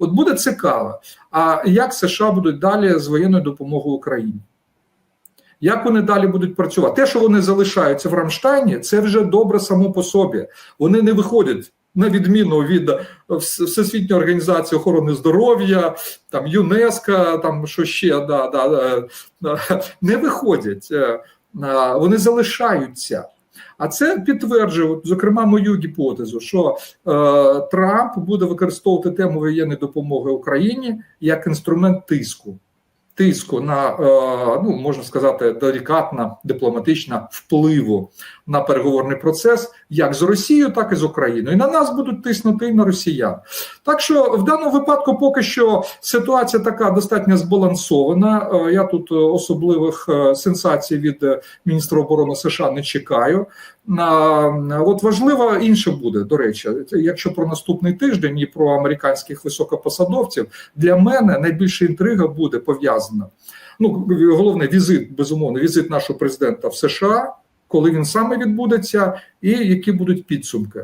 От буде цікаво. А як США будуть далі з воєнною допомогою Україні? Як вони далі будуть працювати? Те, що вони залишаються в Рамштайні, це вже добре само по собі. Вони не виходять на відміну від е, Всесвітньої організації охорони здоров'я, там ЮНЕСКО, там що ще да, да, да, да, не виходять. Е, Вони залишаються. А це підтверджує, зокрема, мою гіпотезу, що е, Трамп буде використовувати тему воєнної допомоги Україні як інструмент тиску. Тиску на е, ну можна сказати, делікатна дипломатична впливу на переговорний процес як з Росією, так і з Україною. І на нас будуть тиснути і на росіян. Так що в даному випадку поки що ситуація така достатньо збалансована. Е, Я тут особливих е, сенсацій від е, міністра оборони США не чекаю. От важливо інше буде до речі, якщо про наступний тиждень і про американських високопосадовців, для мене найбільша інтрига буде пов'язана. Ну головне візит, безумовно, візит нашого президента в США, коли він саме відбудеться, і які будуть підсумки.